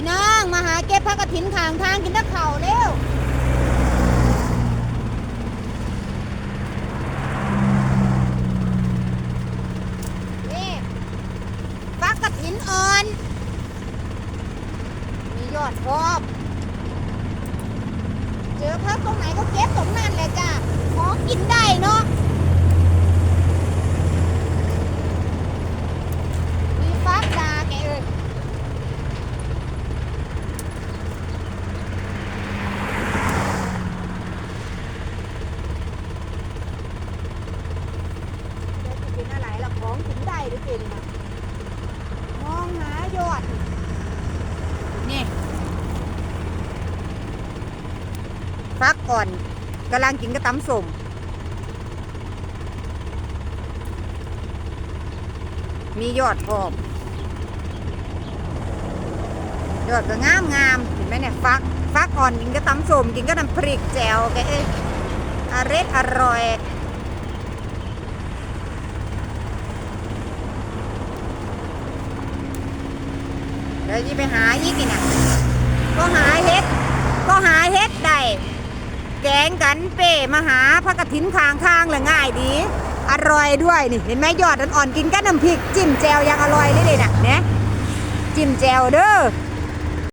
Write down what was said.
พี่น้องมาหาเก็บผักกระถินข้างทางกินตะเข่าเร็วนี่ผักกระถินอ่อน มียอดพอมเจอพักตรงไหนก็เก็บตรงนั้นแหละจ้ะของกินได้เนาะ มีฟักดาแกเอ้ยเดี๋ยวจะเป็นอะไรล่ะ ของกินได้หรือเป็นน่ะมองหายอด นี่ฟักก่อนกำลังกินกระตำสมมียอดพร้อมยอดก็งามงามเห็นไหมเนี่ยฟักฟักอ่อนกินก็ตำส้มกินก็น้ำพริกแจ่วแกเอ้ยอร่อยอร่อย ดี๋ยวที่ไปหาอีกนี่นะก็หาเฮ็ด ก็หาเฮ็ดได้แกงกันเป้มาหาผักกระถินข้างทางเลยง่ายดี อร่อยด้วยนี่เห็นไหมยอดอ่อนๆกินกับน้ำพริก จิ้มแจวยังอร่อยเลยเลยนะเนี่ยจิ้มแจวเด้อ